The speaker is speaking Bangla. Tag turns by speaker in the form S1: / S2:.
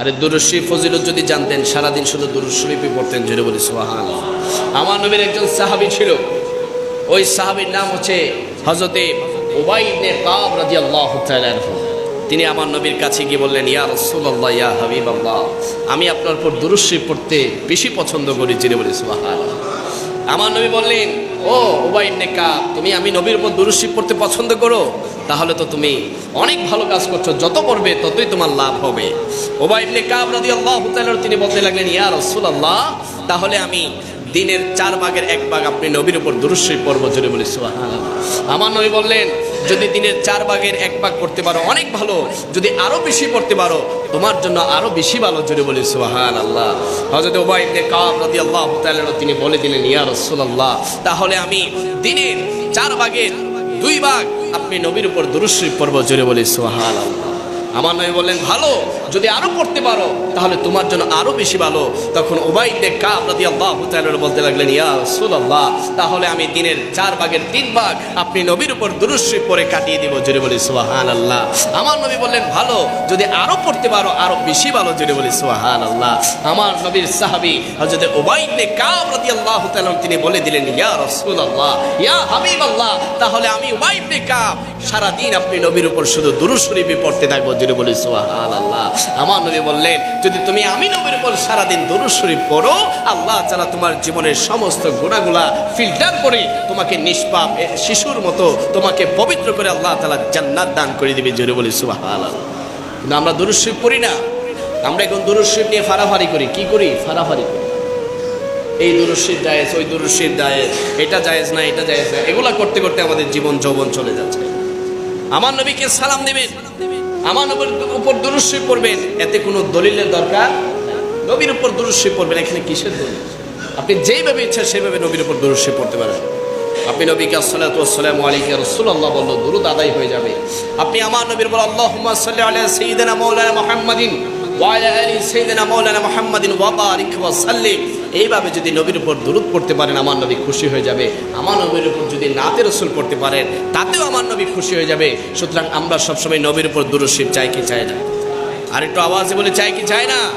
S1: আরে দুরুশরী ফজিলত যদি জানতেন, সারাদিন শুধু দুরুশরীফই পড়তেন, জোরে বলি সোহান আমার নবীর একজন সাহাবী ছিল, ওই সাহাবীর নাম হচ্ছে হজরতে ওবাইদনে কাব তাআলা আনহু। তিনি আমার নবীর কাছে গিয়ে বললেন, ইয়া রাসূলুল্লাহ, ইয়া হাবিবাল্লাহ, আমি আপনার উপর দুরুশরীফ পড়তে বেশি পছন্দ করি, জোরে বলি সোহান আমার নবী বললেন, ও ওবাইদ নেকা তুমি আমি নবীর উপর দুরুশিব পড়তে পছন্দ করো? তাহলে তো তুমি অনেক ভালো কাজ করছ, যত করবে ততই তোমার লাভ হবে। নেকা রাদি আল্লাহ তিনি বলতে লাগলেন, ইয়া রসুল্লাহ তাহলে আমি দিনের চার ভাগের এক ভাগ আপনি নবীর উপর দুরুশিব পর্ব জুড়ে বলি, সুবহানাল্লাহ। আমার নবী বললেন, যদি দিনের চার ভাগের এক ভাগ করতে পারো, অনেক ভালো। যদি আরও বেশি পড়তে পারো, তোমার জন্য আরও বেশি ভালো জুড়ে বলি সুহান আল্লাহ হজরত ওবাইদনে কাব রাদি আল্লাহ তিনি বলে দিলেন, ইয়া রসুল্লাহ তাহলে আমি দিনের চার ভাগের দুই ভাগ আপনি নবীর উপর দুরুশ্রী পর্ব জুড়ে বলি সুহান আল্লাহ আমার নবী বললেন, ভালো, যদি আরও পড়তে পারো, তাহলে তোমার জন্য আরও বেশি ভালো। তখন ওবাইদে কাব বলতে লাগলেন, ইয়া রাসূলুল্লাহ, তাহলে আমি দিনের চার ভাগের তিন ভাগ আপনি নবীর উপর দুরুশ্রী পরে কাটিয়ে দিব। জুড়ে বলি সুহান আল্লাহ আমার নবী বললেন, ভালো, যদি আরও পড়তে পারো, আরও বেশি ভালো। জুড়ে বলি সুহান আল্লাহ আমার নবীর সাহাবী হযরত ওবাইদে কাব রাদি আল্লাহ তিনি বলে দিলেন, ইয়া রসুল আল্লাহ ইয়া হাবিব আল্লাহ তাহলে আমি ওবাইদে কাব সারা দিন আপনি নবীর উপর শুধু দুরুদ শরীফই পড়তে থাকব। জুড়ে বলি সুবহান আল্লাহ আমার নবী বললেন, যদি তুমি আমি নবীর উপর সারা দিন দুরুদ শরীফ পড়ো, আল্লাহ তাআলা তোমার জীবনের সমস্ত গুণাগুলা ফিল্টার করে তোমাকে নিষ্পাপ শিশুর মতো তোমাকে পবিত্র করে আল্লাহ তাআলা জান্নাত দান করে দিবে জুড়ে বলি আল্লাহ কিন্তু আমরা দুরুদ শরীফ পড়ি না। আমরা এখন দুরুদ নিয়ে ফারাফারি করি। কি করি? ফারাফারি করি। এই দুরুশির জায়েজ, ওই দুরুশির জায়েজ। এটা জায়েজ না, এটা জায়েজ না। এগুলা করতে করতে আমাদের জীবন যৌবন চলে যাচ্ছে। আমার নবীকে সালাম দেবেন। আমার উপর দুরুশি পড়বেন, এতে কোনো দলিলের দরকার নবীর উপর দুরুশি পড়বেন, এখানে কিসের দলিল? আপনি যেইভাবে ইচ্ছা সেইভাবে নবীর উপর দুরুশি পড়তে পারেন। আপনি নবীকে আসসালাম রসুল রসুল্লাহ বলল দুরুদ আদায় হয়ে যাবে। আপনি আমার নবীর বল আল্লাহ সাল্লাহ আলিয়া সঈদিনা মৌলানা মোহাম্মদিন এইভাবে যদি নবীর উপর দূরত পড়তে পারেন, আমার নবী খুশি হয়ে যাবে। আমার নবীর উপর যদি নাতে রসুল পড়তে পারেন, তাতেও আমার নবী খুশি হয়ে যাবে। সুতরাং আমরা সবসময় নবীর উপর দূরশিব চাই কি চাই না? আর একটু আওয়াজে বলে, চাই কি চাই না?